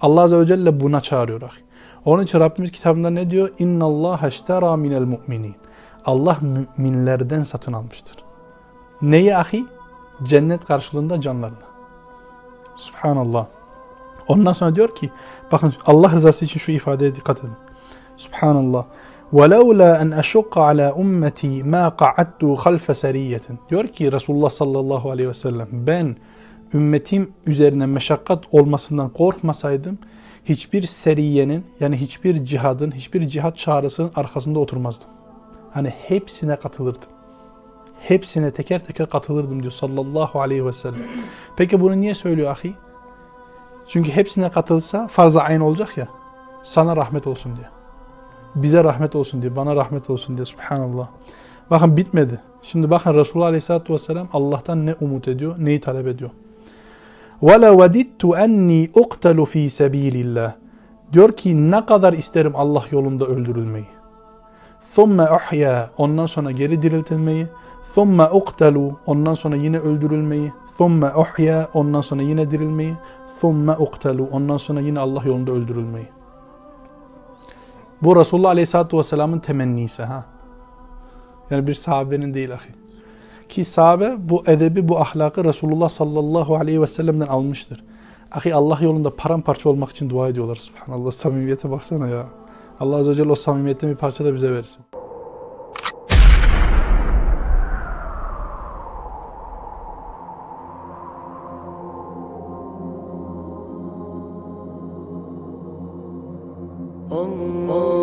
Allah Azze ve Celle buna çağırıyor. ahi. Onun için Rabbimiz kitabında ne diyor? İnna Allah eştera minel mu'minin. Allah müminlerden satın almıştır. Neyi ahi? Cennet karşılığında canlarını. Subhanallah. Ondan sonra diyor ki, bakın Allah rızası için şu ifadeye dikkat edin. Subhanallah. وَلَوْلَا أَنْ أَشُقَّ عَلَى أُمَّتِي مَا قَعَدْتُ خَلْفَ سَرِيَّةٍ Diyor ki Resulullah sallallahu aleyhi ve sellem, ben ümmetim üzerine meşakkat olmasından korkmasaydım, hiçbir seriyenin yani hiçbir cihadın, hiçbir cihat çağrısının arkasında oturmazdım. Hani hepsine katılırdım. Hepsine teker teker katılırdım diyor sallallahu aleyhi ve sellem. Peki bunu niye söylüyor ahi? Çünkü hepsine katılsa farz-ı ayn olacak ya. Sana rahmet olsun diye. Bize rahmet olsun diye, bana rahmet olsun diye. Subhanallah. Bakın bitmedi. Şimdi bakın Resulullah Aleyhisselatü Vesselam Allah'tan ne umut ediyor, neyi talep ediyor. وَلَا وَدِدْتُ اَنِّي اُقْتَلُ ف۪ي سَب۪يلِ اللّٰهِ Diyor ki ne kadar isterim Allah yolunda öldürülmeyi. ثُمَّ اُحْيَا Ondan sonra geri diriltilmeyi. ثُمَّ اُقْتَلُوا Ondan sonra yine öldürülmeyi. ثُمَّ اُحْيَا Ondan sonra yine dirilmeyi. ثُمَّ اُقْتَلُوا Ondan sonra yine Allah yolunda öldürülmeyi. Bu Resulullah Aleyhisselatü Vesselam'ın temennisi ha. Yani bir sahabenin değil ahi. Ki sahabe bu edebi, bu ahlakı Resulullah sallallahu aleyhi ve sellem'den almıştır. Ahi Allah yolunda paramparça olmak için dua ediyorlar. Subhanallah samimiyete baksana ya. Allah Azze ve Celle o samimiyetten bir parça da bize versin. Allah